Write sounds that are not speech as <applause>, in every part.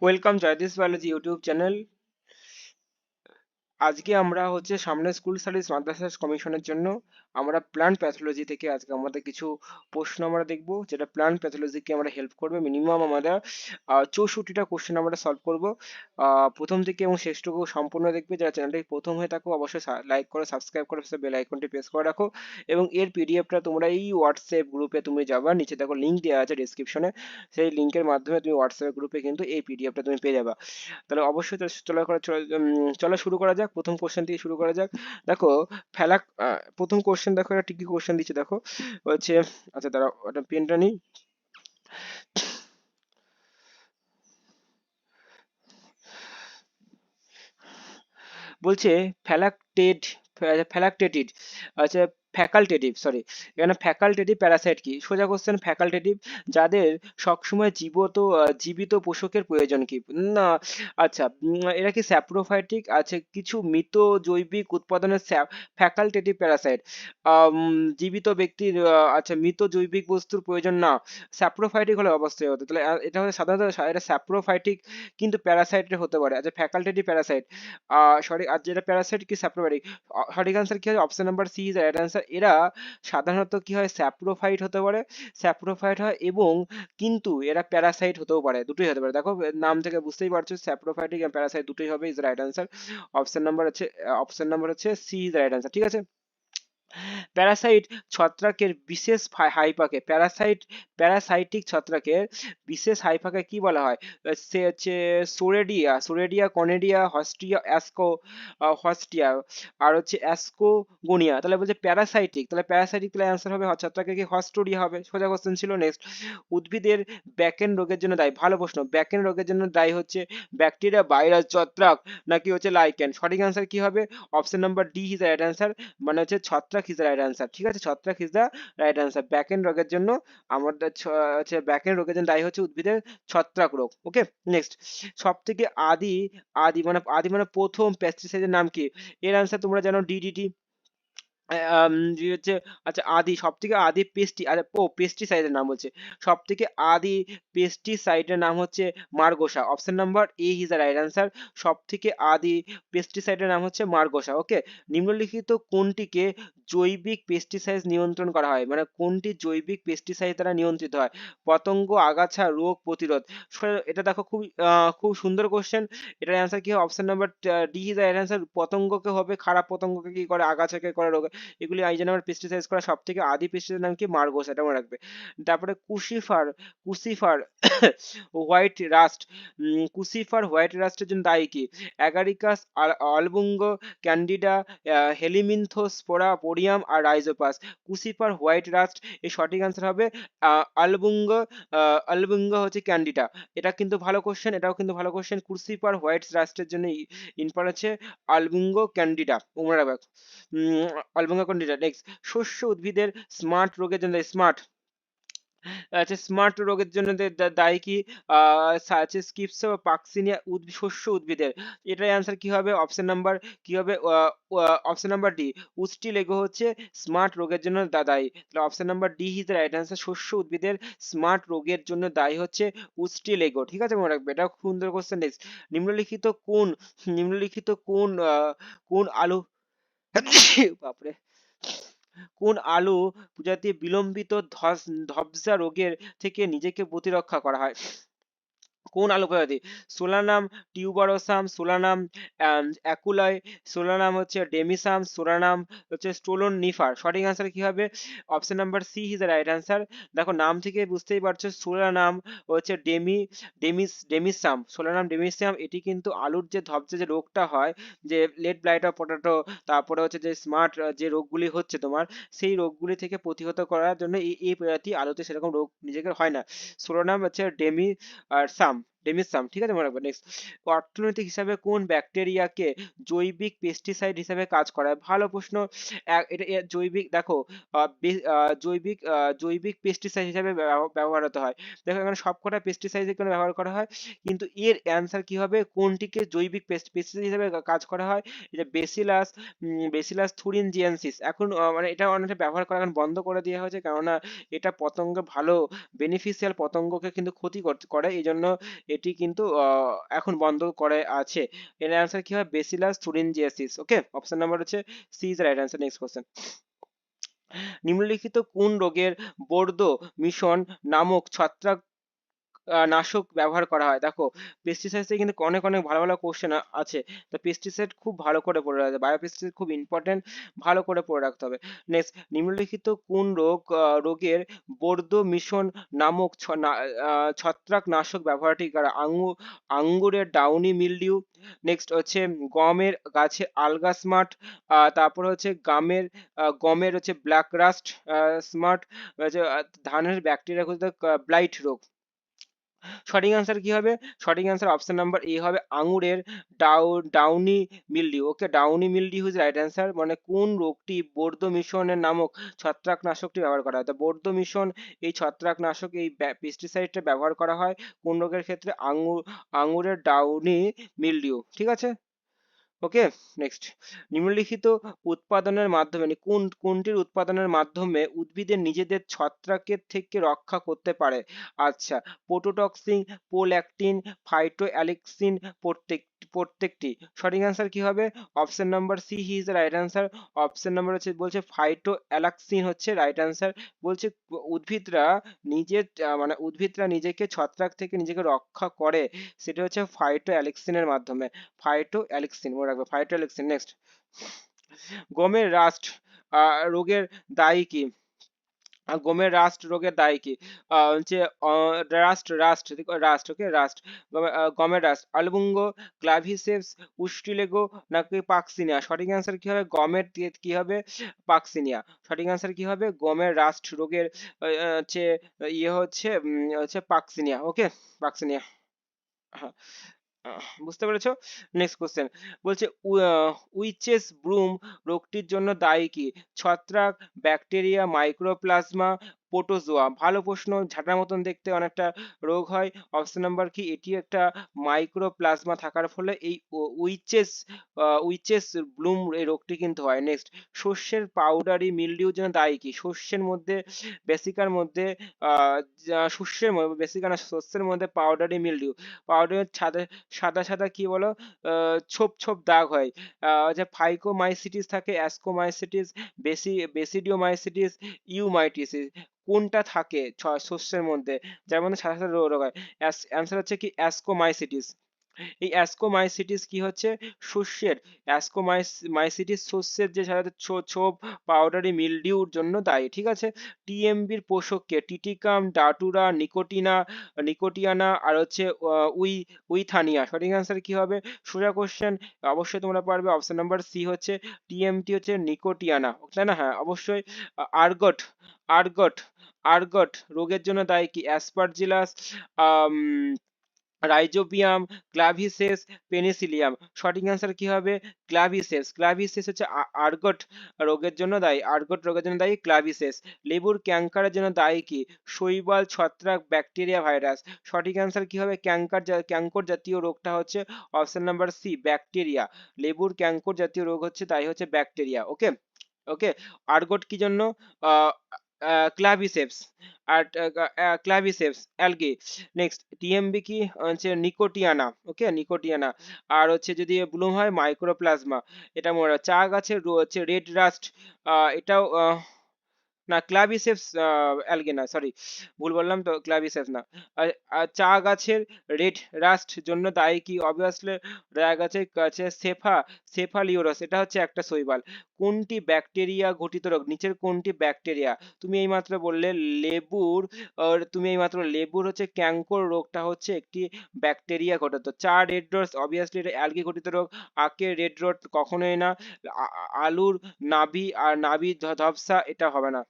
Welcome Jayadish Biology YouTube channel. আজকে আমরা হচ্ছে সামনে স্কুল সার্ভিস মাদ্রাসা কমিশনের জন্য আমরা প্ল্যান্ট প্যাথোলজি থেকে আজকে আমাদের কিছু প্রশ্ন আমরা দেখব, যেটা প্লান্ট প্যাথোলজিকে আমরা হেল্প করবে। মিনিমাম আমরা চৌষট্টিটা কোশ্চেন আমরা সলভ করব। প্রথম থেকে এবং শেষটুকু সম্পূর্ণ দেখবে। যারা চ্যানেলটি প্রথম হয়ে থাকো, অবশ্যই লাইক করো সাবস্ক্রাইব করো বেল আইকনটি প্রেস করে রাখো। এবং এর পিডিএফটা তোমরা এই হোয়াটসঅ্যাপ গ্রুপে তুমি যাবা। নিচে দেখো লিঙ্ক দেওয়া আছে ডিসক্রিপশনে সেই লিঙ্কের মাধ্যমে তুমি হোয়াটসঅ্যাপ গ্রুপে কিন্তু এই পিডিএফটা তুমি পেয়ে যাবা। তাহলে অবশ্যই চলো চলো শুরু করা যাক। প্রথম কোশ্চেন দিয়ে শুরু করা যাক। দেখো ফেলাক প্রথম কোশ্চেন দেখো, একটা টিকি কোশ্চেন দিচ্ছে, দেখো। হচ্ছে আচ্ছা দাঁড়া ওটা পেনটা নিই। বলছে ফ্যালাক্টেড ফ্যালাক্টেটিড আচ্ছা ফ্যাকাল্টেটিভ সরি এখানে ফ্যাকাল্টেটিভ প্যারাসাইট কি? সোজা কোশ্চেন ফ্যাকাল্টেটিভ যাদের সবসময় জীবত জীবিত পোষকের প্রয়োজন কি? না আচ্ছা এরা কি স্যাপ্রোফাইটিক আছে, কিছু মৃত জৈবিক উৎপাদনের ফ্যাকাল্টেটিভ প্যারাসাইট জীবিত ব্যক্তির আচ্ছা মৃত জৈবিক বস্তুর প্রয়োজন না। স্যাপ্রোফাইটিক হলে অবশ্যই হতো। তাহলে এটা হচ্ছে সাধারণত এটা স্যাপ্রোফাইটিক কিন্তু প্যারাসাইটের হতে পারে। আচ্ছা ফ্যাকাল্টেটিভ প্যারাসাইট সরি, আর যেটা প্যারাসাইট কি স্যাপ্রোফাইটিক সঠিক আনসার কি হয় option number C is right answer এরা সাধারণত কি হয়? স্যাপ্রোফাইট হতে পারে, স্যাপ্রোফাইট হয় এবং কিন্তু এরা প্যারাসাইট হতেও পারে, দুটোই হতে পারে। দেখো, নাম থেকে বুঝতেই পারছ, স্যাপ্রোফাইটিক এবং প্যারাসাইট দুটোই হবে is right answer option number হচ্ছে অপশন নাম্বার হচ্ছে সি ইজ রাইট অ্যান্সার ঠিক আছে? প্যারাসাইট ছত্রাকের বিশেষ হাইপাকে, প্যারাসাইট, প্যারাসাইটিক ছত্রাকের বিশেষ হাইপাকে কি বলা হয়? সে হচ্ছে সোরেডিয়া সোরেডিয়া, কনেডিয়া, হস্টিয়া, অ্যাসকো হস্টিয়া আর হচ্ছে অ্যাসকোগোনিয়া। তাহলে বলছে প্যারাসাইটিক, তাহলে প্যারাসাইটিক তাহলে অ্যান্সার হবে ছত্রাকের কি হস্টোরিয়া হবে? সোজা কোশ্চেন ছিল নেক্সট উদ্ভিদের ব্যাকেন রোগের জন্য দায়ী, ভালো প্রশ্ন। ব্যাকেন রোগের জন্য দায়ী হচ্ছে ব্যাকটেরিয়া ভাইরাস ছত্রাক নাকি হচ্ছে লাইকেন সঠিক অ্যান্সার কি হবে? Option number D is right answer মানে হচ্ছে ছত্রাক ইজ রাইট অ্যান্সার ঠিক আছে? ছত্রাক is the right answer and রোগের জন্য আমাদের হচ্ছে ব্যাকেন রোগের জন্য দায়ী হচ্ছে উদ্ভিদের ছত্রাক রোগ ওকে নেক্সট সব থেকে আদি আদি মানে আদি মানে প্রথম পেস্টিসাইডের নাম কি? এর অ্যান্সার তোমরা জানো ডিডিটি হচ্ছে আচ্ছা আদি সব থেকে আদি পেস্টি আচ্ছা ও পেস্টিসাইডের নাম বলছে। সব থেকে আদি পেস্টিসাইডের নাম হচ্ছে margosa. Option number A is the right answer সব থেকে আদি পেস্টিসাইডের নাম হচ্ছে মার্গোসা ওকে নিম্নলিখিত কোনটিকে জৈবিক পেস্টিসাইড নিয়ন্ত্রণ করা হয়? মানে কোনটি জৈবিক পেস্টিসাইড দ্বারা নিয়ন্ত্রিত হয়? পতঙ্গ, আগাছা, রোগ প্রতিরোধ। এটা দেখো খুব খুব সুন্দর কোশ্চেন এটার অ্যান্সার কি হবে option number D is right answer পতঙ্গকে হবে, খারাপ পতঙ্গকে কি করে? আগাছাকে করে, রোগ এগুলি আই নাম্বার পেস্টিসাইড করা সব থেকে আদি পেস্টিসাইড নাম কি? মার্গোস, এটা মনে রাখবে। তারপরে crucifer crucifer white rust crucifer white রাস্টের জন্য দায়ী কি? অ্যাগারিকাস অলবুঙ্গ ক্যান্ডিডা হেলিমিনথোস্পোরা পোডিয়াম আর রাইজোপাস কুসিফার হোয়াইট রাস্ট এই সঠিক আনসার হবে আলবুঙ্গ আলবুঙ্গ হচ্ছে ক্যান্ডিডা এটা কিন্তু ভালো কোশ্চেন এটাও কিন্তু ভালো কোশ্চেন কুসিফার হোয়াইট রাস্টের জন্য ইনপার আছে আলবুঙ্গ ক্যান্ডিডা উমরা রাখবে। আলবুঙ্গ ক্যান্ডিডা নেক্সট শস্য উদ্ভিদের স্মার্ট রোগের জন্য স্মার্ট আচ্ছা স্মার্ট রোগের জন্য দায়ী কি? আছে স্কিপস পাকসিনিয়া শস্য উদ্ভিদের। এটার অ্যান্সার কি হবে? অপশন নাম্বার কি হবে? Option number D Ustilago হচ্ছে স্মার্ট রোগের জন্য দায়ী। তাহলে option number D is right answer শস্য উদ্ভিদের স্মার্ট রোগের জন্য দায়ী হচ্ছে উষ্টি লেগো। ঠিক আছে, মনে রাখবে? এটা সুন্দর কোশ্চেন নেক্সট নিম্নলিখিত কোন নিম্নলিখিত কোন কোন আলু <laughs> বাপরে। কোন আলু প্রজাতি বিলম্বিত ধবসা রোগের থেকে নিজেকে প্রতিরক্ষা করা হয়? কোন আলু প্রজাতি Solanum tuberosum, Solanum acaule Solanum হচ্ছে ডেমিসাম, সোলানাম হচ্ছে স্টোলন নিফার সঠিক আনসার কি হবে? Option number C is the right answer দেখো, নাম থেকে বুঝতেই পারছ, সোলানাম হচ্ছে ডেমি, ডেমিস, ডেমিসাম। সোলানাম, ডেমিসাম, এটি কিন্তু আলুর যে ধবজে যে রোগটা হয়, যে লেট ব্লাইট অফ পটাটো তারপরে হচ্ছে যে স্মার্ট যে রোগগুলি হচ্ছে তোমার, সেই রোগগুলি থেকে প্রতিহত করার জন্য এই এই প্রজাতি আলুতে সেরকম রোগ নিজেকে হয় না। সোলানাম হচ্ছে ডেমি, আর সাম। ডেমিসাম ঠিক আছে মনে রাখবেন নেক্সট অর্থনৈতিক হিসাবে কোন ব্যাকটেরিয়াকে জৈবিক পেস্টিসাইড হিসাবে কাজ করায় ভালো প্রশ্ন। এটা জৈবিক, দেখো জৈবিক জৈবিক পেস্টিসাইড হিসাবে ব্যবহার হতে হয়। দেখো, এখানে সবকটা পেস্টিসাইড এখানে ব্যবহার করা হয়? কিন্তু এর অ্যান্সার কি হবে? কোনটিকে জৈবিক পেস্টিসাইড হিসাবে কাজ করা হয়? এটা বেসিলাস বেসিলাস থুরিনজিয়ানসিস এখন মানে এটা অনেকটা ব্যবহার করা এখন বন্ধ করে দেওয়া হয়েছে, কেননা এটা পতঙ্গ ভালো বেনিফিশিয়াল পতঙ্গকে কিন্তু ক্ষতি করে এই জন্য এটি কিন্তু এখন বন্ধ করে আছে। এর অ্যান্সার কি হয়? Bacillus thuringiensis okay option number হচ্ছে C is right answer next question নিম্নলিখিত কোন রোগের বর্দ মিশন নামক ছত্রাক নাশক ব্যবহার করা হয়। দেখো পেস্টিসাইডে কিন্তু অনেক অনেক ভালো ভালো কোশ্চেন আছে। তো পেস্টিসাইড খুব ভালো করে পড়ে রাখতে বায়ো পেস্টিসাইড খুব ইম্পর্টেন্ট ভালো করে পড়ে রাখতে হবে। নেক্সট নিম্নলিখিত কোন রোগ রোগের বর্দ মিশন নামক ছত্রাক নাশক ব্যবহারটি করা? আঙ্গুর আঙ্গুরের ডাউনি মিলডিউ নেক্সট হচ্ছে গমের গাছে আলগা স্মার্ট তারপর হচ্ছে গামের গমের হচ্ছে ব্ল্যাক রাস্ট স্মার্ট ধানের ব্যাকটেরিয়া ব্লাইট রোগ। সঠিক অ্যান্সার কি হবে? সঠিক অ্যান্সার অপশন নাম্বার এ হবে আঙুরের Dow, downy mildew okay, downy mildew is right answer মানে কোন রোগটি বর্ধ মিশনের নামক ছত্রাকনাশকটি ব্যবহার করা হয়? তো বর্ধ মিশন এই ছত্রাকনাশক এই পেস্টিসাইডটা ব্যবহার করা হয় কোন রোগের ক্ষেত্রে? আঙুর আঙুরের ডাউনি মিলডিউ ঠিক আছে? ওকে নেক্সট নিম্নলিখিত উৎপাদনের মাধ্যমে মানে কোন, কোনটির উৎপাদনের মাধ্যমে উদ্ভিদের নিজেদের ছত্রাকের থেকে রক্ষা করতে পারে? আচ্ছা পোটোটক্সিন পোল্যাকটিন ফাইটোঅ্যালেক্সিন প্রত্যেক প্রত্যেকটি। সঠিক অ্যান্সার কি হবে? Option number C he is the right answer option number হচ্ছে, বলছে ফাইটো অ্যালাক্সিন হচ্ছে রাইট অ্যান্সার বলছে উদ্ভিদরা নিজের মানে উদ্ভিদরা নিজেকে ছত্রাক থেকে নিজেকে রক্ষা করে। সেটা হচ্ছে ফাইটো অ্যালেক্সিনের মাধ্যমে। ফাইটো অ্যালেক্সিন মনে রাখবে ফাইটো অ্যালেক্সিন নেক্সট গমের রাস্ট রোগের দায়ী কি? গমের রাস্ট রোগের দায়ী কি? হচ্ছে rust rust rust okay rust গমের রাস্ট আলবুঙ্গ ক্লাভিসেপস উস্টিলেগো নাকি পাকসিনিয়া? সঠিক অ্যান্সার কি হবে? গমের কি হবে? পাকসিনিয়া। সঠিক অ্যান্সার কি হবে? গমের রাস্ট রোগের হচ্ছে ইয়ে হচ্ছে হচ্ছে পাকসিনিয়া ওকে পাকসিনিয়া। হ্যাঁ। বুঝতে পেরেছ? নেক্সট কোশ্চেন বলছে উইচেস ব্রুম রোগটির জন্য দায়ী কি? ছত্রাক ব্যাকটেরিয়া মাইক্রোপ্লাজমা প্রোটোজোয়া ভালো প্রশ্ন, ঝাঁটার মতন দেখতে অনেকটা রোগ হয়। অপশন নাম্বার কি? এটি একটা মাইক্রোপ্লাজমা থাকার ফলে এই উইচেস উইচেস ব্লুম এই রোগটি কিন্তু হয়। নেক্সট শস্যের পাউডারি মিলডিউর জন্য দায়ী কি? শস্যের মধ্যে, বেসিকার মধ্যে শস্যের মধ্যে বেসিকার না, শস্যের মধ্যে পাউডারি মিলডিউ পাউডারের সাদা সাদা সাদা কি বলো? ছোপ ছোপ দাগ হয়। যে ফাইকোমাইসিটিস থাকে অ্যাসকোমাইসিটিস বেসি বেসিডিওমাইসিটিস ইউমাইটিসিস কোনটা থাকে ছয় শস্যের মধ্যে? যার মধ্যে সাদা সাদা রোগ হয়। অ্যান্সার হচ্ছে কি অ্যাসকোমাইসিটিস। এই অ্যাসকোমাইসিটিস কি হচ্ছে? শস্যের। অ্যাসকোমাইসিটিস শস্যের যে সাধারণত ছোপ পাউডারি মিলডিউর জন্য দায়ী, ঠিক আছে? টিএমবির পোষককে টিটিকাম ডাটুরা নিকোটিনা নিকোটিয়ানা আর হচ্ছে উই, উইথানিয়া। সঠিক অ্যান্সার কি হবে? সোজা কোশ্চেন অবশ্যই তোমরা পারবে। অপশন নাম্বার সি হচ্ছে টিএমটি হচ্ছে নিকোটিয়ানা তাই না? হ্যাঁ অবশ্যই। আর্গট আর্গট আর্গট রোগের জন্য দায়ী কি? Aspergillus Rhizobium, Claviceps, Penicillium. সঠিক অ্যান্সার কি হবে? ক্লাভিসেস। ক্লাভিসেস হচ্ছে আর্গট রোগের জন্য দায়ী। আর্গট রোগের জন্য দায়ী ক্লাভিসেস। লেবুর ক্যাঙ্কারের জন্য দায়ী কি? শৈবাল ছত্রাক ব্যাকটেরিয়া ভাইরাস সঠিক অ্যান্সার কি হবে? ক্যাঙ্কার ক্যাঙ্কর জাতীয় রোগটা হচ্ছে অপশন নাম্বার সি ব্যাকটেরিয়া লেবুর ক্যাঙ্কর জাতীয় রোগ হচ্ছে, তাই হচ্ছে ব্যাকটেরিয়া ওকে ওকে আর্গট কি জন্য? ক্লাভিসেপস আর ক্লাভিসেপস অ্যালগে নেক্সট টিএমবি কি? হচ্ছে নিকোটিয়ানা ওকে নিকোটিয়ানা। আর হচ্ছে যদি ব্লুম হয় মাইক্রোপ্লাজমা এটা মনে চা গাছের হচ্ছে রেড রাস্ট এটাও না ক্লাভিসেপস অ্যালগে না সরি ভুল বললাম তো ক্লাভিসেপস না। চা গাছের রেড রাস্ট জন্য দায়ী কি? অবভিয়াসলি চা গাছের কাছে সেফা সেফালিওরাস এটা হচ্ছে একটা শৈবাল। কোনটি ব্যাকটেরিয়া ঘটিত রোগ? নিচের কোনটি ব্যাকটেরিয়া তুমি এইমাত্র বললে লেবুর তুমি এইমাত্র লেবুর হচ্ছে ক্যাঙ্কর রোগটা হচ্ছে একটি ব্যাকটেরিয়া ঘটিত। চা রেড রোজ অবভিয়াসলি এটা অ্যালগি ঘটিত রোগ। আখে রেড রোড কখনোই না। আলুর নাভি আর নাভি ধ- ধপসা এটা হবে না।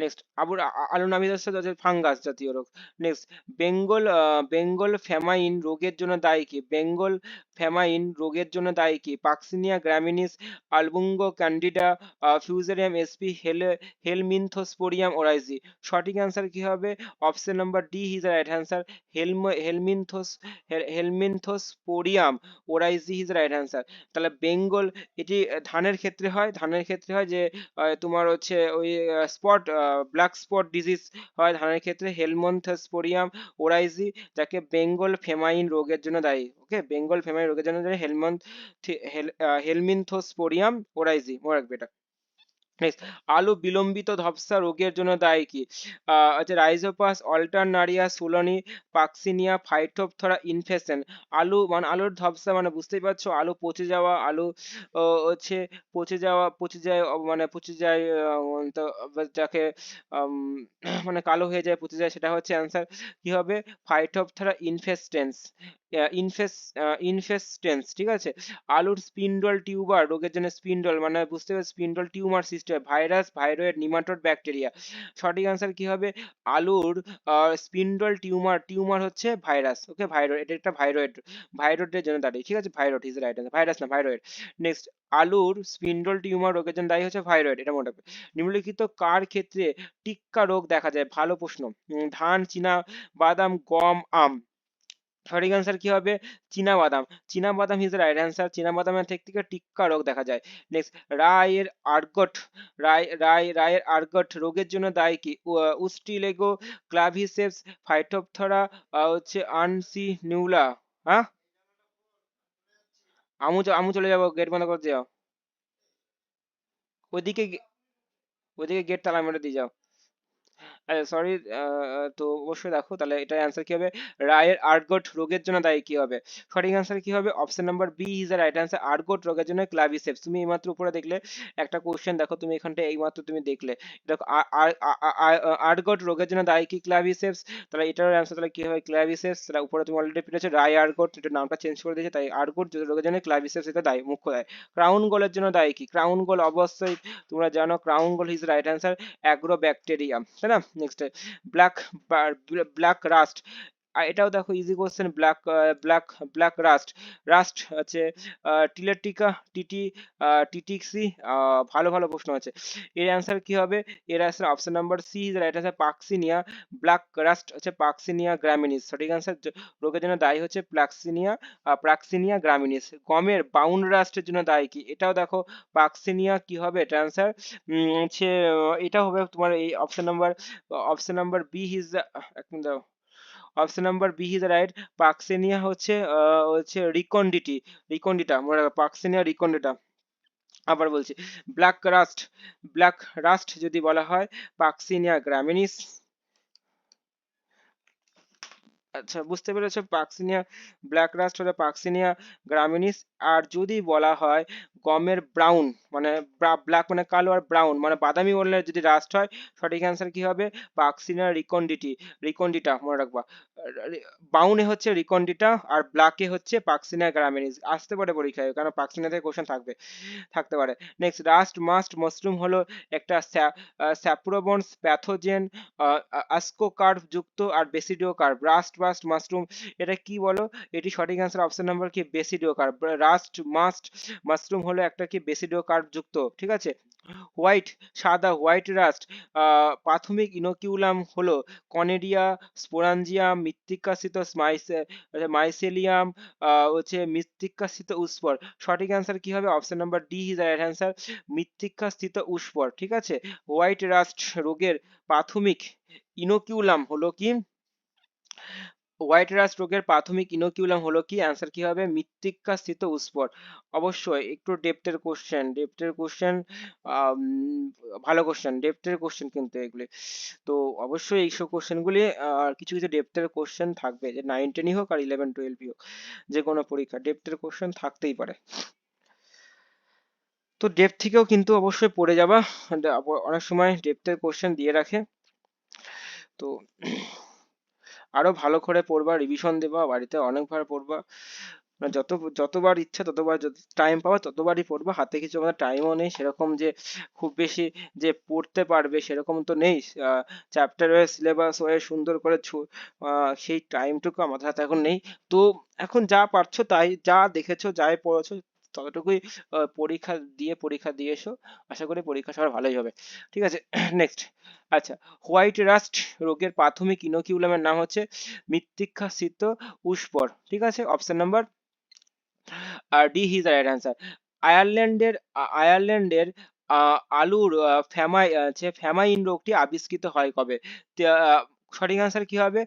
নেক্সট আবুর আলু নাভিদাস ফাঙ্গাস জাতীয় রোগ। নেক্সট বেঙ্গল বেঙ্গল ফ্যামাইন রোগের জন্য দায়ী কি? বেঙ্গল ফ্যামাইন রোগের জন্য দায়ী কি? Puccinia graminis Albugo candida Fusarium S P হেলে হেলমিনথোস্পোরিয়াম ওরাইজি সঠিক অ্যান্সার কি হবে? Option number D is right answer helm হেলমিনথোস Helminthosporium oryzae is right answer তাহলে বেঙ্গল এটি ধানের ক্ষেত্রে হয়। ধানের ক্ষেত্রে হয় যে তোমার হচ্ছে ওই spot spot black spot disease হয়। ধানের ক্ষেত্রে হেলমন্থস্পোরিয়াম ওরাইজি, যাকে বেঙ্গল ফেমাইন রোগের জন্য দায়ী। ওকে বেঙ্গল ফেমাইন রোগের জন্য দায়ী হেলমন্থ হেলমিনথোস্পোরিয়াম ওরাইজি। মনে রাখবে এটা। আলু বিলম্বিত ধপসা রোগের জন্য দায়ী কি? আচ্ছা Rhizopus Alternaria solani Puccinia Phytophthora infection আলু মানে আলুর ধপসা মানে বুঝতেই পারছ, আলু পচে যাওয়া, আলু হচ্ছে পচে যাওয়া, পচে যায় মানে পচে যায় যাকে <clears throat> মানে কালো হয়ে যায়, পচে যায়, সেটা হচ্ছে অ্যান্সার কি হবে? ফাইটোপথরা ইনফেস্টেন্স ইনফেস ইনফেস্টেন্স ঠিক আছে? আলুর স্পিন্ডল টিউবার রোগের জন্য স্পিন্ডল মানে বুঝতে পারছ spindle tumour system virus, viroid, nematode bacteria. সঠিক অ্যান্সার কি হবে? আলুর স্পিন্ডল টিউমার টিউমার হচ্ছে ভাইরাস ওকে ভাইরয়েড এটা একটা ভাইরয়েড, ভাইরয়েডের জন্য দাঁড়িয়ে ঠিক আছে? ভাইরয়েড ইজ রাইট ভাইরাস না, ভাইরয়েড। নেক্সট আলুর স্পিন্ডল টিউমার রোগের জন্য দায়ী হচ্ছে ভাইরয়েড, এটা মনে রাখবে। নিম্নলিখিত কার ক্ষেত্রে টিক্কা রোগ দেখা যায়? ভালো প্রশ্ন। ধান, চীনা, বাদাম, গম, আম। সঠিক অ্যান্সার কি হবে? চীনা বাদাম চীনা বাদাম ইজ রাইট অ্যান্সার চীনা বাদামের থেকে টিক্কা রোগ দেখা যায়। নেক্সট রায়ের আর্গট। রায় রায় রায়ের আর্গট রোগের জন্য দায়ী কি? উস্টিলেগো ক্লাভিসেপস, ফাইটোপথরা হচ্ছে আনসি নিউলা হ্যাঁ? আমু আমু চলে যাব গেট বন্ধ করে যাও। ওইদিকে ওইদিকে গেট তালা মেরে দিয়ে যাও। সরি তো অবশ্যই দেখো, তাহলে এটার অ্যান্সার কি হবে? রায়ের আর্গট রোগের জন্য দায়ী কি হবে? সঠিক অ্যান্সার কি হবে? Option number B is the right answer ergot রোগের জন্য ক্লাভিসেপস তুমি এইমাত্র উপরে দেখলে, একটা কোশ্চেন দেখো, তুমি এখানটা এইমাত্র তুমি দেখলে। দেখো আর্গট রোগের জন্য দায়ী কি ক্লাভিসেপস তাহলে এটার অ্যান্সার তাহলে কি হবে? ক্লাভিসেপস তাহলে উপরে তুমি অলরেডি পেরেছ, রায় আর্গট এটার নামটা চেঞ্জ করে দিয়েছে, তাই আর্গট রোগের জন্য ক্লাভিসেপস এটা দায়ী, মুখ্য দায়ী। ক্রাউন গোলের জন্য দায়ী কি? ক্রাউন গোল অবশ্যই, তোমরা জানো crown gall is right answer agrobacterium তাই না? নেক্সট ব্ল্যাক ব্ল্যাক রাস্ট এটাও দেখো easy question black black black rust rust আছে টিলেটিকা, টিটি টিটিক্সি ভালো ভালো প্রশ্ন আছে। এর অ্যান্সার কি হবে? এর answer option number C is right answer Puccinia black rust হচ্ছে পাক্সিনিয়া গ্রামিনিস সঠিক অ্যান্সার রোগের জন্য দায়ী হচ্ছে প্লাক্সিনিয়া প্রাক্সিনিয়া গ্রামিনিস গমের বাউন্ড রাস্টের জন্য দায়ী কি? এটাও দেখো, পাক্সিনিয়া কি হবে? এটা অ্যান্সার হচ্ছে এটা হবে তোমার এই option number option number B is এক minute option number B is right Puccinia হচ্ছে হচ্ছে রিকন্ডিটি রিকন্ডিটা মনে রাখবে পাকসেনিয়া রিকন্ডিটা আবার বলছি ব্ল্যাক রাস্ট ব্ল্যাক রাস্ট যদি বলা হয় পাকসিনিয়া গ্রামিনিস আচ্ছা বুঝতে পেরেছ? পাকসিনিয়া ব্ল্যাক রাস্ট হলে পাকসিনিয়া গ্রামিনিস আর যদি বলা হয়, গমের ব্রাউন মানে ব্ল্যাক মানে কালো আর ব্রাউন মানে বাদামি বর্ণের যদি রাস্ট হয়, সঠিক অ্যান্সার কি হবে? পাকসিনিয়া রিকন্ডিটি রিকন্ডিটা মনে রাখবা। বাউনে হচ্ছে রিকন্ডিটা আর ব্ল্যাকে হচ্ছে পাকসিনিয়া গ্রামিনিস আসতে পারে পরীক্ষায় কারণ পাকসিনিয়া থেকে কোশ্চেন থাকবে, থাকতে পারে। নেক্সট রাস্ট মাস্ট মাশরুম হলো একটা স্যাপ্রোবন্স প্যাথোজেন কার্ভ যুক্ত আর বেসিডিও কার্ভ রাস্ট বাস্ট মাশরুম এটা কি বলো? এটি সঠিক অ্যান্সার অপশন নাম্বার কি? বেসিডিও কার্ভ রাস্ট মাস্ট মাশরুম হলো একটা কি? বেসিডিও কার্ভ যুক্ত, ঠিক আছে? হোয়াইট, সাদা, হোয়াইট রাস্ট প্রাথমিক ইনোকিউলাম হলো কনেডিয়া স্পোরাঞ্জিয়াম মৃত্তিকাশিত মাইসেলিয়াম হচ্ছে মৃত্তিকাশিত উস্পর সঠিক অ্যান্সার কি হবে? Option number D is right answer মৃত্তিকাস্থিত উস্পর ঠিক আছে? হোয়াইট রাস্ট রোগের প্রাথমিক ইনোকিউলাম হলো কি? হোয়াইট রাস্ট রোগের প্রাথমিক ইনোকিউলাম হলো কি? অ্যান্সার কি হবে? মৃত্তিকা স্থিত উস্পর অবশ্যই একটু ডেপ্টের কোশ্চেন ডেপ্টের কোশ্চেন ভালো কোশ্চেন ডেপ্টের কোশ্চেন কিন্তু এগুলি। তো অবশ্যই এইসব কোশ্চেনগুলি কিছু কিছু ডেপ্টের কোশ্চেন থাকবে। যে নাইন টেনই হোক আর ইলেভেন টুয়েলভই হোক, যে কোনো পরীক্ষা। ডেপ্টের কোশ্চেন থাকতেই পারে। তো ডেপ থেকেও কিন্তু অবশ্যই পড়ে যাবা। অনেক সময় ডেপ্টের কোশ্চেন দিয়ে রাখে। তো আরও ভালো করে পড়বা রিভিশন দেবা, বাড়িতে অনেকবার পড়বা। মানে যত, যতবার ইচ্ছা ততবার টাইম পাওয়া ততবারই পড়বা। হাতে কিছু আমাদের টাইমও নেই। সেরকম যে খুব বেশি যে পড়তে পারবে সেরকম তো নেই। চ্যাপ্টার ওয়ে সিলেবাস ওয়ে সুন্দর করে সেই টাইমটুকু আমাদের হাতে এখন নেই। তো এখন যা পারছ তাই, যা দেখেছ, যাই পড়েছো ততটুকুই পরীক্ষা দিয়ে পরীক্ষা দিয়ে এসো। আশা করি পরীক্ষা সবার ভালোই হবে। ঠিক আছে <clears throat> নেক্সট আচ্ছা হোয়াইট রাস্ট রোগের প্রাথমিক ইনোকিউলামের নাম হচ্ছে মৃত্তিকাশিত উস্পর ঠিক আছে অপশন নাম্বার আর ডি হিজ রাইট অ্যান্সার আয়ারল্যান্ডের আয়ারল্যান্ডের আলুর ফ্যামাই যে ফ্যামাইন রোগটি আবিষ্কৃত হয় কবে? সঠিক আনসার কি হবে?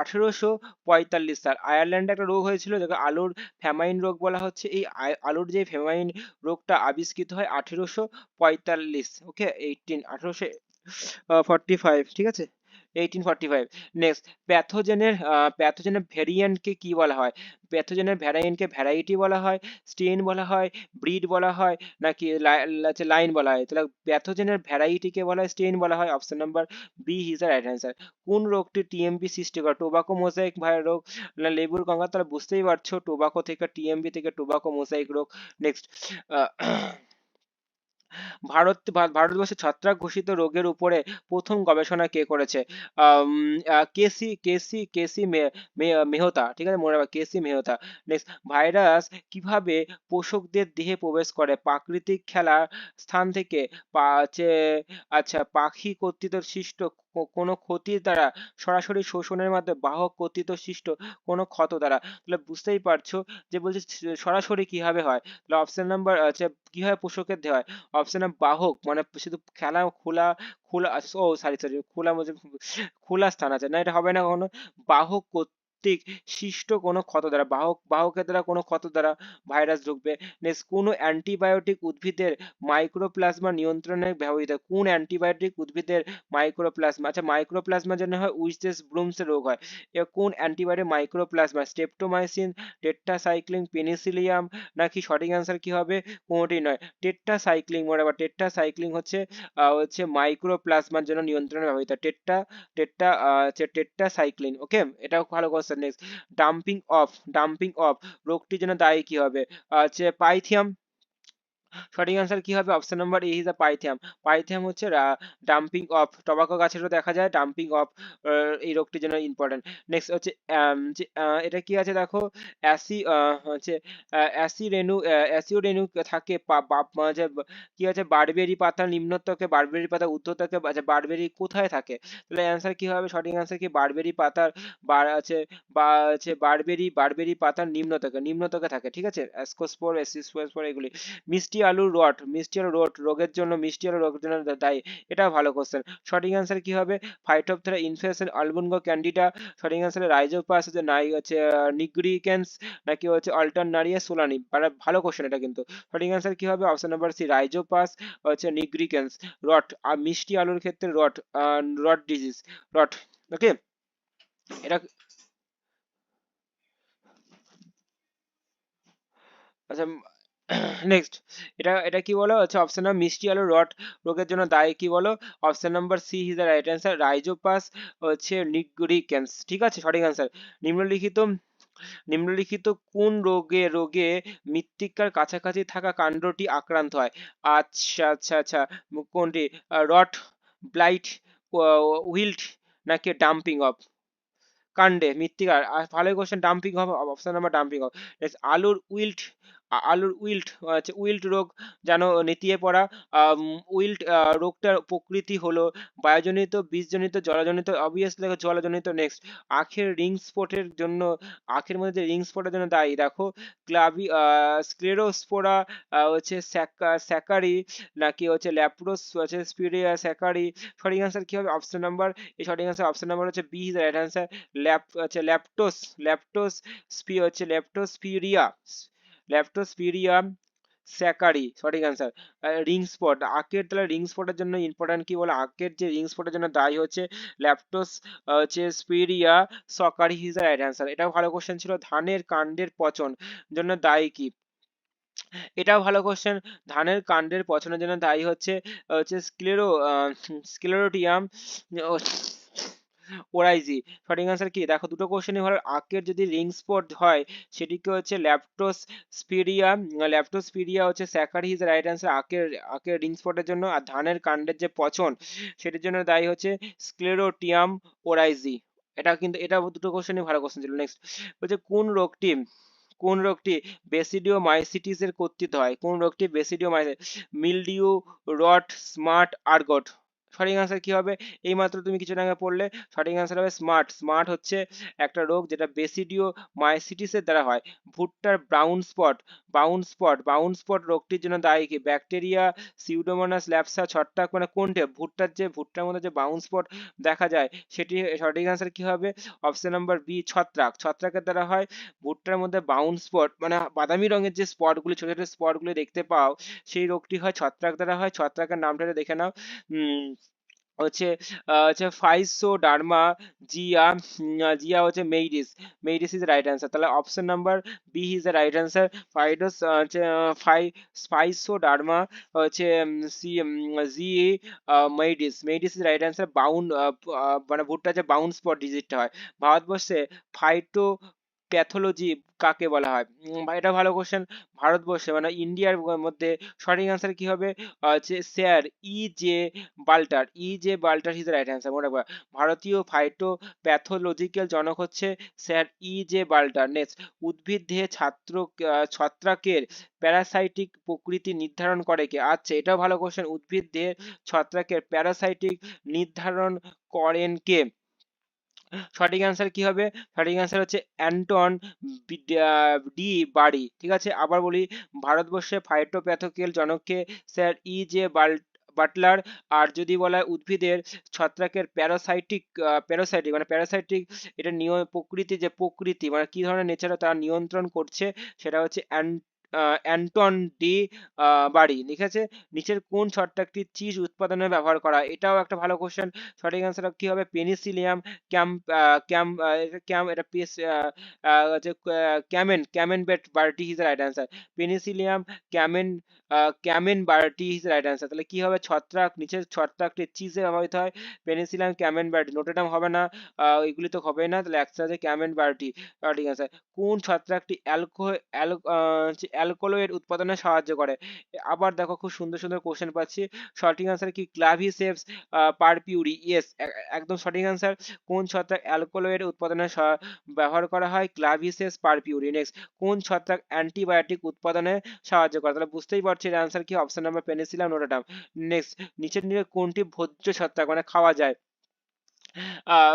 আঠেরোশো পঁয়তাল্লিশ সাল। আয়ারল্যান্ডে একটা রোগ হয়েছিল যাকে আলোর ফ্যামাইন রোগ বলা হচ্ছে। এই আলুর যে ফ্যামাইন রোগটা আবিষ্কৃত হয় আঠেরোশো পঁয়তাল্লিশ ওকে এইটিন আঠেরোশো ফর্টি ফাইভ ঠিক আছে? এইটিন ফর্টি ফাইভ নেক্সট প্যাথোজেনের প্যাথোজেনের ভ্যারিয়েন্টকে কি বলা হয়? প্যাথোজেনের ভ্যারিয়েন্টকে ভ্যারাইটি বলা হয় স্টেন বলা হয় ব্রিড বলা হয়, নাকি লাইন বলা হয়। তাহলে প্যাথোজেনের ভ্যারাইটিকে বলা হয় স্টেন বলা হয়। Option number B is the right answer কোন রোগটি টিএমবি সৃষ্টি করে? টোবাকো মোজাইক ভাই রোগ? না, লেবুর গঙ্গা? তাহলে বুঝতেই পারছ টোবাকো থেকে টিএমবি থেকে টোবাকো মোজাইক রোগ। নেক্সট ভারত ভারতবর্ষে ছত্রাক ঘোষিত রোগের উপরে প্রথম গবেষণা কে করেছে? কেসি কেসি কেসি মেহতা, ঠিক আছে? মনে রাখবে, কেসি মেহতা। নেক্সট ভাইরাস কীভাবে পোষকদের দেহে প্রবেশ করে? প্রাকৃতিক খেলার স্থান থেকে আচ্ছা পাখি কর্তৃক সৃষ্ট কোনো ক্ষতির দ্বারা সরাসরি শোষণের মাধ্যমে বাহক কর্তৃক সৃষ্ট কোনো ক্ষত দ্বারা। তাহলে বুঝতেই পারছ যে বলছে সরাসরি কীভাবে হয়? তাহলে অপশন নাম্বার আছে, কীভাবে পোষকের দেহ হয়? অপশনে বাহক মানে শুধু খেলা, খোলা খোলা, ও সরি সরি খোলা মধ্যে খোলা স্থান আছে। না, এটা হবে না কখনো? বাহক কর্তৃক সৃষ্ট কোনো ক্ষত দ্বারা, বাহক, বাহকের দ্বারা কোনো ক্ষত দ্বারা ভাইরাস ঢুকবে। নেক্সট কোনো অ্যান্টিবায়োটিক উদ্ভিদের মাইক্রোপ্লাজমা নিয়ন্ত্রণে ব্যবহৃত, কোন অ্যান্টিবায়োটিক উদ্ভিদের মাইক্রোপ্লাজমা আচ্ছা মাইক্রোপ্লাজমার জন্য হয় উইচেস ব্লুমস রোগ হয়। এবার কোন antibiotic mycoplasma streptomycin tetracycline penicillium নাকি সঠিক অ্যান্সার কি হবে? কোনোটি নয়। টেট্টাসাইক্লিন মনে রাখবা টেট্টাসাইক্লিন হচ্ছে হচ্ছে মাইক্রোপ্লাজমার জন্য নিয়ন্ত্রণে ব্যবহৃত। টেট্টা টেট্টা টেট্টাসাইক্লিন ওকে এটাও ভালো question next damping off damping off রোগটির জন্য দায়ী কি হবে? হচ্ছে পাইথিয়াম সঠিক অ্যান্সার কি হবে? Option number A is the Pythium Pythium হচ্ছে ডাম্পিং অফ টবাকো গাছেরও দেখা যায় ডাম্পিং অফ এই রোগটির জন্য ইম্পর্টেন্ট নেক্সট হচ্ছে এটা কি আছে দেখো? অ্যাসি হচ্ছে অ্যাসি রেনু অ্যাসিও রেনু থাকে যে, কি আছে? বারবেরি পাতা নিম্নত্বকে বারবেরি পাতা ঊর্ধ্বত্বকে আচ্ছা বারবেরি কোথায় থাকে? তাহলে অ্যান্সার কি হবে? সঠিক অ্যান্সার কি? বারবেরি পাতার, বার, আছে, বা, আছে, বারবেরি বারবেরি পাতার নিম্নত্বকে নিম্নত্বকে থাকে, ঠিক আছে? অ্যাসকোস্পোর অ্যাসিস্পোর এগুলি। মিষ্টি আলুর রট, মিষ্টি আলু রট, রোগের জন্য মিষ্টি আলু রোগের জন্য দায়ী এটাও ভালো কোশ্চেন সঠিক অ্যান্সার কি হবে? ফাইটোপথেরা ইনফেকশন আলবুনগো ক্যান্ডিডা সঠিক অ্যান্সার রাইজোপাস হচ্ছে নাই হচ্ছে নিগ্রিকেন্স নাকি হচ্ছে অল্টারনারিয়া সোলানি ভালো কোশ্চেন এটা কিন্তু। সঠিক অ্যান্সার কি হবে? অপশন নাম্বার সি রাইজোপাস হচ্ছে নিগ্রিকেন্স রট, আর মিষ্টি আলুর ক্ষেত্রে rot rot disease rot okay এটা আচ্ছা <coughs> নেক্সট এটা এটা কি বলো? আচ্ছা অপশন নাম্বার মিষ্টি আলু রট রোগের জন্য দায়ী কি বলো? Option number C is the right answer Rhizopus হচ্ছে নিগ্রিকেন্স ঠিক আছে? সঠিক অ্যান্সার নিম্নলিখিত নিম্নলিখিত কোন রোগে রোগে মৃত্তিকার কাছাকাছি থাকা কাণ্ডটি আক্রান্ত হয়? আচ্ছা আচ্ছা আচ্ছা। কোনটি? রট, ব্লাইট উইল্ট নাকি ডাম্পিং অফ? কাণ্ডে, মৃত্তিকার। ভালোই কোশ্চেন ডাম্পিং হবে অপশন নাম্বার ডাম্পিং হবে আলুর উইল্ট আলুর উইল্ট হচ্ছে উইল্ট রোগ যেন নেতিয়ে পড়া। উইল্ট রোগটার প্রকৃতি হলো। বায়ুজনিত, বীজজনিত, জলজনিত অবভিয়াসলি জলজনিত নেক্সট আখের রিং স্পটের জন্য, আখের মধ্যে রিং স্পটের জন্য দায়ী, দেখো। ক্লাবি স্ক্লেরোস্পোরা হচ্ছে স্যাকারি, নাকি হচ্ছে ল্যাপ্রোস, হচ্ছে স্পিরিয়া, স্যাকারি। সঠিক অ্যান্সার কি হবে? অপশন নাম্বার এই সঠিক অ্যান্সার অপশন নাম্বার হচ্ছে বি ইজ রাইট অ্যান্সার ল্যাপ, হচ্ছে ল্যাপটোস ল্যাপটোস, স্পি, হচ্ছে ল্যাপটোস্পিরিয়া। ল্যাপটোস্পিরিয়া স্যাকারি সঠিক অ্যান্সার রিং স্পট আখের তাহলে রিং স্পটের জন্য ইম্পর্টেন্ট কি বলে? আখের যে রিং স্পটের জন্য দায়ী হচ্ছে ল্যাপটোস হচ্ছে স্পিরিয়া সকারি দ্য রাইট অ্যান্সার এটাও ভালো কোশ্চেন ছিল। ধানের কাণ্ডের পচন জন্য দায়ী কি? এটাও ভালো কোশ্চেন ধানের কাণ্ডের পচনের জন্য দায়ী হচ্ছে হচ্ছে স্ক্লেরো স্ক্লেরোটিয়াম ওরাইজি সঠিক অ্যান্সার কি? দেখো, দুটো কোশ্চেনই হলো আখের যদি রিং স্পট হয়, সেটিকে হচ্ছে ল্যাপটোস স্পিরিয়া ল্যাপটোস স্পিরিয়া হচ্ছে স্যাকারি ইজ রাইট অ্যান্সার আখের আখের রিং স্পটের জন্য। আর ধানের কাণ্ডের যে পচন, সেটির জন্য দায়ী হচ্ছে স্ক্লেরোটিয়াম ওরাইজি এটা কিন্তু, এটা দুটো কোশ্চেনই ভালো কোশ্চেন ছিল। নেক্সট বলছে, কোন রোগটি কোন রোগটি বেসিডিও মাইসিটিস এর কর্তৃত হয়? কোন রোগটি basidiomycetes mildew rot smut, ergot? সঠিক আনসার কি হবে? এইমাত্র তুমি কিছু আগে পড়লে সঠিক আনসার হবে স্মার্ট স্মার্ট হচ্ছে একটা রোগ যেটা বেসিডিও মাইসিটিসের দ্বারা হয়। ভুট্টার brown spot brown spot brown spot রোগটির জন্য দায়ী কি? ব্যাকটেরিয়া সিউডোমোনাস ল্যাপসা ছট্টাক মানে কোনটা? ভুট্টার যে, ভুট্টার মধ্যে যে বাউন স্পট দেখা যায়, সেটি সঠিক আনসার কি হবে? অপশন নাম্বার বি ছত্রাক। ছত্রাকের দ্বারা হয় ভুট্টার মধ্যে বাউন স্পট মানে বাদামি রঙের যে স্পটগুলি ছোট ছোট স্পটগুলি দেখতে পাও, সেই রোগটি হয় ছত্রাক দ্বারা হয়। ছত্রাকের নামটা দেখে নাও। হচ্ছে হচ্ছে ফাইসোডার্মা জিয়া জিয়া হচ্ছে maydis maydis is right answer তাহলে option number B is the right answer ফাইডোস হচ্ছে ফাই স্পাইসোডার্মা হচ্ছে সি জি maydis maydis is right answer bound মানে ভুট্টা যে বাউন্ড স্পট ডিজিটটা হয়। ভারতবর্ষে ফাইটো প্যাথোলজি কাকে বলা হয়? এটা ভালো কোশ্চেন ভারতবর্ষে মানে ইন্ডিয়ার মধ্যে সঠিক অ্যান্সার কি হবে? হচ্ছে sir E J Butler E J Butler is right answer মনে রাখবা। ভারতীয় ফাইটো প্যাথোলজিক্যাল জনক হচ্ছে sir E J Butler next উদ্ভিদ দেহে ছাত্র ছত্রাকের প্যারাসাইটিক প্রকৃতি নির্ধারণ করে কে? আচ্ছা এটাও ভালো কোশ্চেন উদ্ভিদ দেহে ছত্রাকের প্যারাসাইটিক নির্ধারণ করেন কে? সঠিক অ্যান্সার কি হবে? সঠিক অ্যান্সার হচ্ছে অ্যান্টন ডি বাড়ি ঠিক আছে? আবার বলি, ভারতবর্ষে ফাইটোপ্যাথোকেল জনককে স্যার ই জে বাল বাটলার আর যদি বলা হয় উদ্ভিদের ছত্রাকের প্যারাসাইটিক প্যারাসাইটিক মানে প্যারাসাইটিক এটা নিয়ম প্রকৃতি যে প্রকৃতি মানে কি ধরনের নেচার তারা নিয়ন্ত্রণ করছে সেটা হচ্ছে অ্যান্টন ডি বাড়ি লিখেছে, নিচের কোন ছত্রাকটি চিজ উৎপাদনে ব্যবহার করা? এটাও একটা ভালো কোশ্চেন সঠিক অ্যান্সার কি হবে? পেনিসিলিয়াম ক্যাম্প ক্যাম ক্যাম, এটা পেস ক্যামেন ক্যামেন বেট বার্টি হিজ রাইট অ্যান্সার। পেনিসিলিয়াম ক্যামেন ক্যামেন বার্টি হিজ রাইট অ্যান্সার। তাহলে কি হবে? ছত্রাক, নিচের ছত্রাকটি চিজে ব্যবহৃত হয়। পেনিসিলিয়াম ক্যামেন বার্টি নোটেটাম হবে না। এগুলি তো হবে না। তাহলে একটা আছে ক্যামেন বার্টি, সঠিক অ্যান্সার কোন ছত্রাকটি অ্যালকো অ্যালকোলয়েড উৎপাদনে সাহায্য করে। আবার দেখো খুব সুন্দর সুন্দর কোশ্চেন পাচ্ছি। সঠিক আনসার কি? ক্লাভিসেপস পারপিউরি ইয়েস একদম সঠিক আনসার কোন ছত্রাক অ্যালকোলয়েড উৎপাদনে ব্যবহার করা হয়? ক্লাভিসেপস পারপিউরি নেক্সট কোন ছত্রাক অ্যান্টিবায়োটিক উৎপাদনে সাহায্য করে? তাহলে বুঝতেই পারছি এর আনসার কি? Option number Penicillium notatum next নিচের নিচে কোনটি ভোজ্য ছত্রাক? মানে খাওয়া যায়?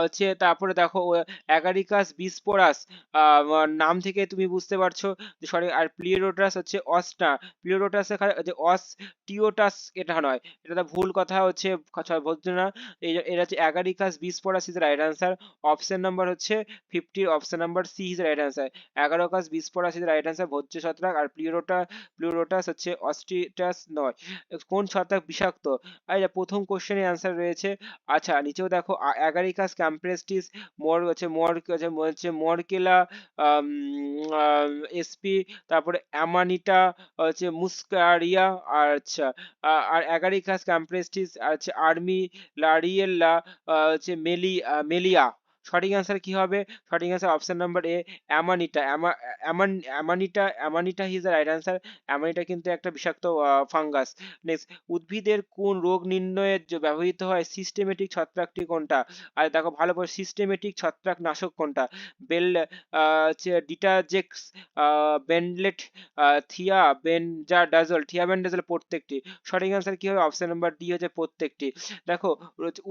হচ্ছে তারপরে দেখো অ্যাগারিকাস, বিস্পোরাস নাম থেকে তুমি বুঝতে পারছ সরি আর প্লিওরোটাস হচ্ছে অসটা। প্লিওরোটাস যে অস, টিওটাস এটা নয়, এটা ভুল কথা হচ্ছে বলছো না। এটা হচ্ছে Agaricus, bisporus is right answer option number হচ্ছে fifty option number C is right answer Agaricus, bisporus is right answer ভোজ্য ছত্রাক আর প্লিওরোটা প্লিওরোটাস হচ্ছে অস্টিটাস নয়। কোন ছত্রাক বিষাক্ত? এই প্রথম কোশ্চেনের অ্যান্সার রয়েছে। আচ্ছা নিচেও দেখো অ্যাগারিকাস ক্যাম্প্রেস্টিস মর হচ্ছে মর হচ্ছে মরকেলা এসপি তারপরে অ্যামানিটা হচ্ছে মুস্কারিয়া আর আচ্ছা আর অ্যাগারিকাস ক্যাম্প্রেস্টিস আছে আর্মি লারিয়েল্লা হচ্ছে মেলি মেলিয়া সঠিক অ্যান্সার কি হবে? সঠিক answer option number A Amanita Amanita Amanita is the right answer Amanita কিন্তু একটা বিষাক্ত ফাঙ্গাস নেক্সট উদ্ভিদের কোন রোগ নির্ণয়ের ব্যবহৃত হয়? সিস্টেমেটিক ছত্রাকটি কোনটা? আর দেখো ভালো করে সিস্টেমেটিক ছত্রাক নাশক কোনটা বেল ডিটাজেক্স বেনলেট থিয়া বেনজাডাজল থিয়া বেনডাজল প্রত্যেকটি। সঠিক অ্যান্সার কি হবে? অপশন নাম্বার ডি হচ্ছে প্রত্যেকটি। দেখো,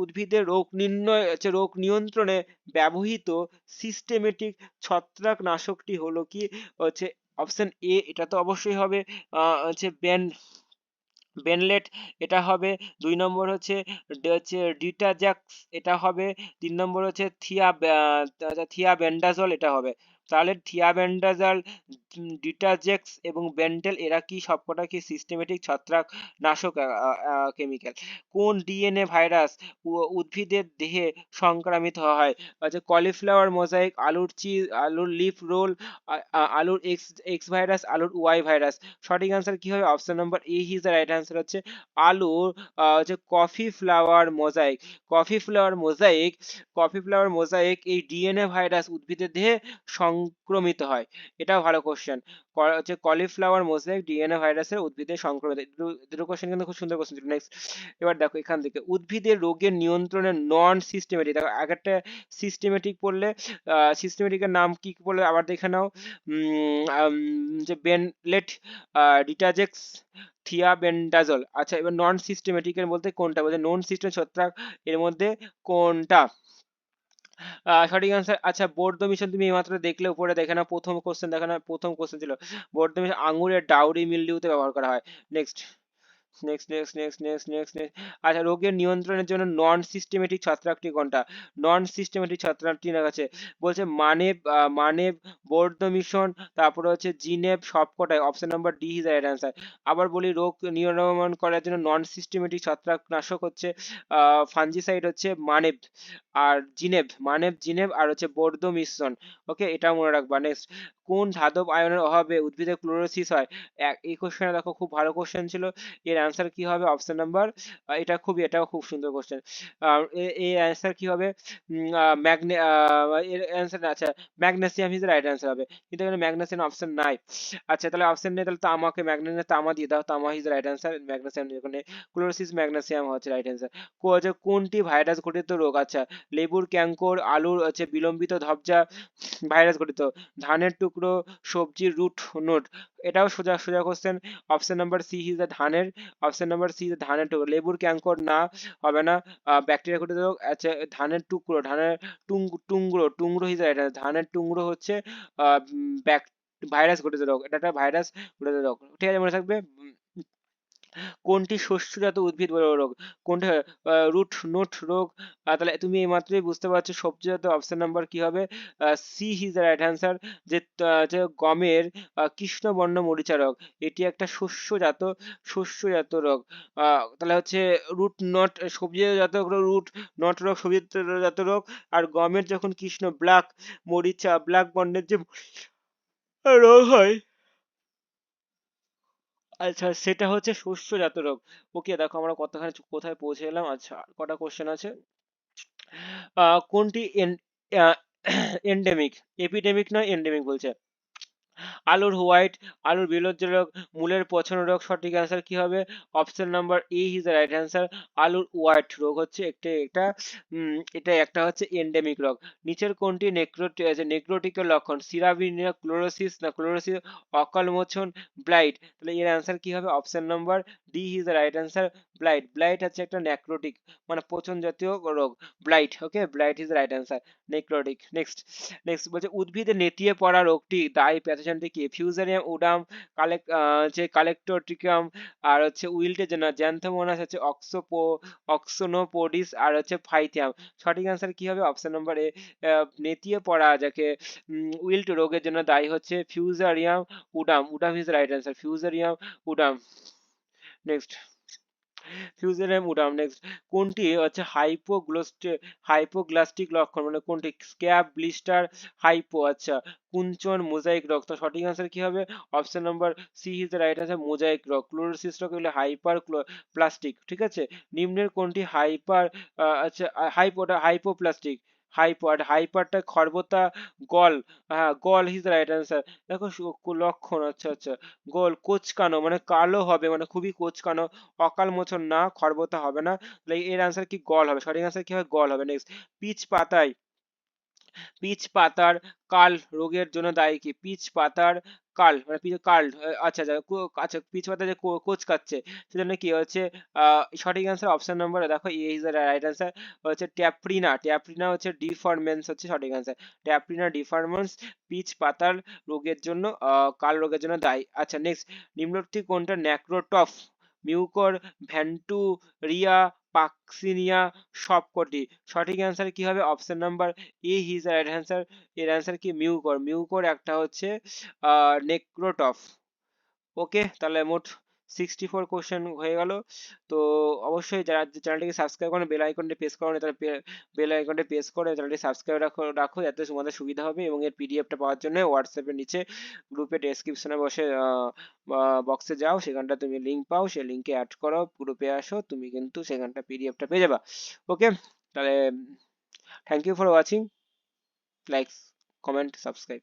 উদ্ভিদের রোগ নির্ণয়, হচ্ছে রোগ নিয়ন্ত্রণে ব্যবহৃত সিস্টেমেটিক ছত্রাকনাশকটি হলো কি? হচ্ছে অপশন এ এটা তো অবশ্যই হবে। হচ্ছে বেন বেনলেট এটা হবে। দুই নম্বর হচ্ছে হচ্ছে ডিটাজ্যাক্স এটা হবে। তিন নম্বর হচ্ছে থিয়া থিয়া ব্যান্ডাজল এটা হবে। তাহলে থিয়াবেন্ডাজাল ডিটাজেক্স এবং বেন্টেল এরা কি সবকটা কি সিস্টেমেটিক ছত্রাক নাশক কেমিক্যাল কোন ডিএনএ ভাইরাস উদ্ভিদের দেহে সংক্রামিত হয়? আচ্ছা কলিফ্লাওয়ার মোজাইক আলুর চিজ আলুর লিফ রোল আলুর এক্স এক্স ভাইরাস আলুর ওয়াই ভাইরাস সঠিক আনসার কি হবে? Option number A is the right answer হচ্ছে আলুর হচ্ছে cauliflower mosaic cauliflower mosaic cauliflower mosaic এই ডিএনএ ভাইরাস উদ্ভিদের দেহে সং সংক্রমিত হয়। এটাও ভালো কোশ্চেন হচ্ছে কলিফ্লাওয়ার মোজাইক ডিএনএ ভাইরাসের উদ্ভিদের সংক্রমিত দুটো- কোশ্চেন কিন্তু খুব সুন্দর কোশ্চেন নেক্সট এবার দেখো এখান থেকে। উদ্ভিদের রোগের নিয়ন্ত্রণে নন সিস্টেমেটিক দেখো আগেরটা সিস্টেমেটিক পড়লে সিস্টেমেটিকের নাম কি পড়লে আবার দেখে নাও। যে বেনলেট ডিটাজেক্স থিয়াবেন্ডাজল আচ্ছা এবার নন সিস্টেমেটিকের বলতে কোনটা? বলছে নন সিস্টেম ছত্রাক এর মধ্যে কোনটা? সঠিক অ্যান্সার আচ্ছা বৌদ্ধ মিশন তুমি এইমাত্র দেখলে, উপরে দেখে না প্রথম কোশ্চেন দেখে না প্রথম কোশ্চেন ছিল বৌদ্ধ মিশন আঙুরের ডাউরি মিলডিউতে ব্যবহার করা হয়। Next next next next next next next আচ্ছা রোগের নিয়ন্ত্রণের জন্য নন সিস্টেমেটিক ছত্রাকটি কোনটা? নন সিস্টেমেটিক ছত্রাকটি না আছে। বলছে মানেব আহ, মানেব বৌদ্ধ মিশন তারপরে হচ্ছে জিনেব সবকটাই option number D is right answer আবার বলি রোগ নিয়ন্ত্রণ করার জন্য নন সিস্টেমেটিক ছত্রাকনাশক হচ্ছে ফাঞ্জিসাইড হচ্ছে মানেব আর জিনেব মানেব জিনেব আর হচ্ছে বৌদ্ধ মিশ্রণ ওকে এটা মনে রাখবা। নেক্সট কোন ধাতব আয়নের অভাবে উদ্ভিদের ক্লোরোসিস হয়? এই কোশ্চেনে দেখো খুব ভালো কোশ্চেন ছিল। এর অ্যান্সার কি হবে? অপশন নাম্বার এটা খুবই, এটাও খুব সুন্দর কোশ্চেন এর অ্যান্সার কি হবে? ম্যাগনে এর অ্যান্সার আচ্ছা ম্যাগনেসিয়াম ইজ রাইট অ্যান্সার হবে। কিন্তু এখানে ম্যাগনেসিয়াম অপশন নাই। আচ্ছা তাহলে অপশন নেই, তাহলে তামাকে ম্যাগনেসিয়াম তামা দিয়ে দাও, তামা ইজ রাইট অ্যান্সার ম্যাগনেসিয়াম এখানে ক্লোরোসিস ম্যাগনেসিয়াম হচ্ছে রাইট অ্যান্সার কোনটি ভাইরাস ঘটিত রোগ? আচ্ছা লেবুর ক্যাঙ্কর আলুর, হচ্ছে বিলম্বিত ধবজা ভাইরাস ঘটিত ধানের টুকরো, সবজির রুট নোট এটাও সোজা সোজা question option number C is the ধানের অপশন নাম্বার সি ধানের টুকরো। লেবুর ক্যাঙ্কর না, হবে না। ব্যাকটেরিয়া ঘটিত রোগ আচ্ছা ধানের টুকরো, ধানের টুং- টুংরো টুংরো হিজ এটা। ধানের টুংরো হচ্ছে ব্যাক ভাইরাস ঘটিত রোগ এটা একটা ভাইরাস ঘটিত রোগ ঠিক আছে, মনে থাকবে? কোনটি শস্যজাত উদ্ভিদ রোগ? কোনটি রুট নোট রোগ? তাহলে তুমি এই মাত্রই বুঝতে পারছ সবজিজাত অপশন নাম্বার কি হবে? সি হিজ রাইট অ্যান্সার যে যে গমের কৃষ্ণবর্ণ মরিচা রোগ। এটি একটা শস্যজাত শস্যজাত রোগ। তাহলে হচ্ছে রুট নট, সবজিজাত রুট নট রোগ, সবজিজাত রোগ। আর গমের যখন কৃষ্ণ ব্ল্যাক মরিচা ব্ল্যাক বর্ণের যে রোগ হয় আচ্ছা সেটা হচ্ছে শস্যজাত রোগ ওকে দেখো আমরা কতখানি কোথায় পৌঁছে এলাম আচ্ছা কটা কোশ্চেন আছে? কোনটি এন্ডেমিক এপিডেমিক <clears throat> নয় এন্ডেমিক বলছে। আলুর হোয়াইট আলুর বিলজ্জ রোগ মূলের পছন্দ রোগ সঠিক অ্যান্সার কি হবে? Option number A is the right answer আলুর হোয়াইট রোগ হচ্ছে একটা উম, এটা একটা হচ্ছে এন্ডেমিক রোগ। নিচের কোনটি নেক্রোটি নেক্রোটিকের লক্ষণ? সিরাবিনিয়া ক্লোরোসিস না ক্লোরোসিস অকাল মোচন ব্লাইট তাহলে এর অ্যান্সার কি হবে? Option number D is the right answer blight blight হচ্ছে একটা নেক্রোটিক মানে পচন জাতীয় রোগ। Blight okay blight is right answer necrotic next next বলছে উদ্ভিদে নেতিয়ে পড়া রোগটি দায়ী প্যাথোজেনটি কি ফিউজারিয়াম উডাম কালেক্ট হচ্ছে কালেক্টোট্রিকাম আর হচ্ছে উইল্টেজেনা জ্যান্থোমোনাস হচ্ছে অক্সোপো অক্সোনোপোডিস আর হচ্ছে ফাইথিয়াম সঠিক অ্যান্সার কি হবে? অপশন নম্বর এ নেতিয়ে পড়া যাকে উইল্ট রোগের জন্য দায়ী হচ্ছে fusarium udum. Udum is right answer fusarium udum. Next fusarium udum next কোনটি? হচ্ছে হাইপোগ্লোস্ট হাইপোগ্লাস্টিক লক্ষণ মানে কোনটি? স্ক্যাব ব্লিস্টার হাইপো আচ্ছা। কুঞ্চন মোজাইক রক তো সঠিক আনসার কি হবে? Option number C is the right answer mosaic rock chlorosis রক হলে হাইপার প্লাস্টিক ঠিক আছে? নিম্নের কোনটি? হাইপার আচ্ছা হাইপোটা হাইপোপ্লাস্টিক হাইপো আর হাইপারটা খর্বতা, গল হ্যাঁ গল হিজ রাইট অ্যান্সার দেখো লক্ষণ আচ্ছা আচ্ছা গল, কোচকানো মানে কালো হবে মানে খুবই কোচকানো, অকাল মোচন না, খর্বতা হবে না এর অ্যান্সার কি গল হবে? সঠিক অ্যান্সার কি হবে গল হবে। নেক্সট পিচ পাতায় পিচ পাতার কাল রোগের জন্য দায়ী কি? পিচ পাতার কাল মানে পিচ কাল আচ্ছা আচ্ছা আচ্ছা পিচ পাতা যে কোঁচকাচ্ছে সেজন্য কি হচ্ছে সঠিক অ্যান্সার অপশন নাম্বার দেখো A is the right answer হচ্ছে ট্যাপ্রিনা ট্যাপ্রিনা হচ্ছে ডিফরমেন্স হচ্ছে সঠিক অ্যান্সার ট্যাপ্রিনা ডিফরমেন্স পিচ পাতার রোগের জন্য কাল রোগের জন্য দায়ী আচ্ছা নেক্সট নিম্নোক্তি কোনটা? ন্যাক্রোটফ, মিউকর ভ্যান্টুরিয়া পাক্সিনিয়া সবকটি সঠিক অ্যান্সার কি হবে? Option number A is right answer এর অ্যান্সার কি? মিউকর। মিউকর একটা হচ্ছে নেক্রোটফ। ওকে তাহলে মোট সিক্সটি ফোর কোশ্চেন হয়ে গেল। তো অবশ্যই যারা চ্যানেলটিকে সাবস্ক্রাইব করেন বেল আইকনটি প্রেস করুন তাহলে বেল আইকনটি প্রেস করে চ্যানেলটি সাবস্ক্রাইব রাখো রাখো, যাতে তোমাদের সুবিধা হবে এবং এর পিডিএফটা পাওয়ার জন্য হোয়াটসঅ্যাপের নিচে গ্রুপে ডেসক্রিপশনে বসে বক্সে যাও, সেখানটা তুমি লিঙ্ক পাও, সেই লিঙ্কে অ্যাড করো গ্রুপে আসো, তুমি কিন্তু সেখানটা পিডিএফটা পেয়ে যাবা। ওকে তাহলে thank you for watching like comment subscribe